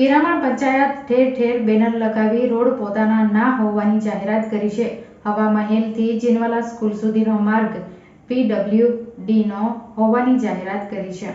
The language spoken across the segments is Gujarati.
પિરામણ પંચાયત ઠેર ઠેર બેનર લગાવી રોડ પોતાના ના હોવાની જાહેરાત કરી છે. હવા મહેલથી જીનવાલા સ્કૂલ સુધીનો માર્ગ પીડબ્લ્યુડીનો હોવાની જાહેરાત કરી છે.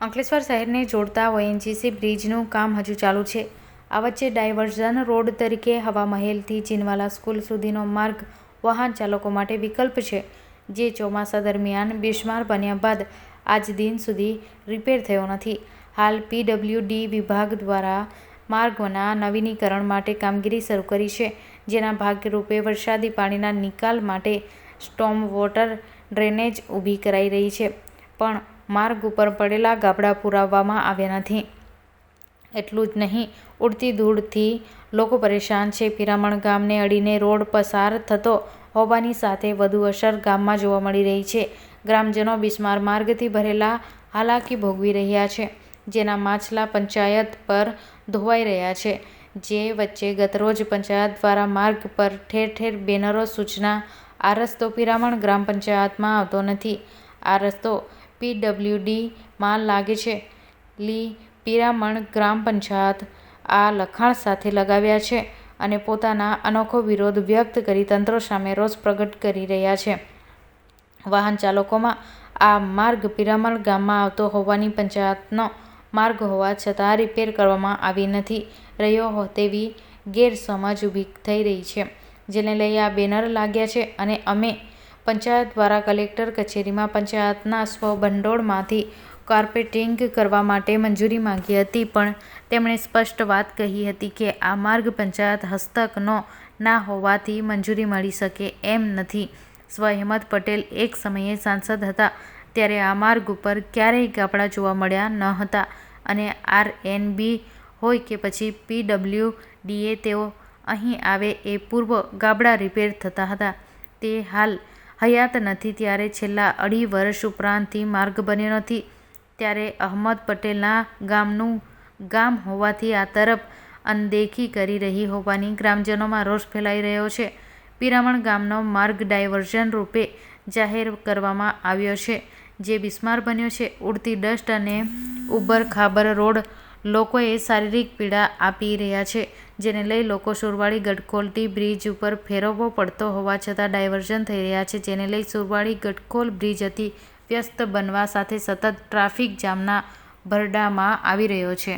અંકલેશ્વર શહેરને જોડતા ઓએનજીસી બ્રિજનું કામ હજુ ચાલુ છે. આ વચ્ચે ડાયવર્ઝન રોડ તરીકે હવા મહેલથી ચીનવાલા સ્કૂલ સુધીનો માર્ગ વાહન ચાલકો માટે વિકલ્પ છે, જે ચોમાસા દરમિયાન બિસ્માર બન્યા બાદ આજ દિન સુધી રિપેર થયો નથી. હાલ પીડબ્લ્યુડી વિભાગ દ્વારા માર્ગોના નવીનીકરણ માટે કામગીરી શરૂ કરી છે, જેના ભાગરૂપે વરસાદી પાણીના નિકાલ માટે સ્ટોમ વોટર ડ્રેનેજ ઊભી કરાઈ રહી છે, પણ માર્ગ ઉપર પડેલા ગાબડા પુરાવવામાં આવ્યા નથી. એટલું જ નહીં, ઉડતી ધૂળથી લોકો પરેશાન છે. પિરામણ ગામને અડીને રોડ પસાર થતો હોવાની સાથે વધુ અસર ગામમાં જોવા મળી રહી છે. ગ્રામજનો બિસ્માર માર્ગથી ભરેલા હાલાકી ભોગવી રહ્યા છે. જેના માછલા પંચાયત પર ધોવાઈ રહ્યા છે, જે વચ્ચે ગતરોજ પંચાયત દ્વારા માર્ગ પર ઠેર ઠેર બેનરો સૂચના આ રસ્તો પિરામણ ગ્રામ પંચાયતમાં આવતો નથી. આ રસ્તો પીડબ્લ્યુડીમાં લાગે છે. લી પિરામણ ગ્રામ પંચાયત આ લખાણ સાથે લગાવ્યા છે અને પોતાના અનોખો વિરોધ વ્યક્ત કરી તંત્ર સામે રોષ પ્રગટ કરી રહ્યા છે. વાહન ચાલકોમાં આ માર્ગ પિરામણ ગામમાં આવતો હોવાની પંચાયતનો માર્ગ હોવા છતાં રિપેર કરવામાં આવી નથી રહ્યો તેવી ગેરસમજ ઊભી થઈ રહી છે. જેને લઈ આ બેનર લાગ્યા છે અને અમે પંચાયત દ્વારા કલેક્ટર કચેરીમાં પંચાયતના સ્વભંડોળમાંથી કાર્પેટિંગ કરવા માટે મંજૂરી માંગી હતી, પણ તેમણે સ્પષ્ટ વાત કહી હતી કે આ માર્ગ પંચાયત હસ્તકનો ના હોવાથી મંજૂરી મળી શકે એમ નથી. સ્વહેમદ પટેલ એક સમયે સાંસદ હતા, ત્યારે આ માર્ગ ઉપર ક્યારેય ગાપડા જોવા મળ્યા ન હતા. અને આર એન બી હોય કે પછી પીડબ્લ્યુડીએ, તેઓ અહીં આવે એ પૂર્વ ગાબડા રિપેર થતા હતા. તે હાલ હયાત નથી, ત્યારે છેલ્લા અઢી વર્ષ ઉપરાંતથી માર્ગ બન્યો નથી. ત્યારે અહમદ પટેલના ગામનું ગામ હોવાથી આ તરફ અનદેખી કરી રહી હોવાની ગ્રામજનોમાં રોષ ફેલાઈ રહ્યો છે. પિરામણ ગામનો માર્ગ ડાયવર્ઝન રૂપે જાહેર કરવામાં આવ્યો છે, જે બિસ્માર બન્યો છે. ઉડતી ડસ્ટ અને ઉબર ખાબર રોડ લોકોએ શારીરિક પીડા આપી રહ્યા છે, જેને લઈ લોકો સુરવાળી ગટખોલટી બ્રિજ ઉપર ફેરવવો પડતો હોવા છતાં ડાયવર્ઝન થઈ રહ્યા છે, જેને લઈ સુરવાળી ગઢખોલ બ્રિજ અતિ વ્યસ્ત બનવા સાથે સતત ટ્રાફિક જામના ભરડામાં આવી રહ્યો છે.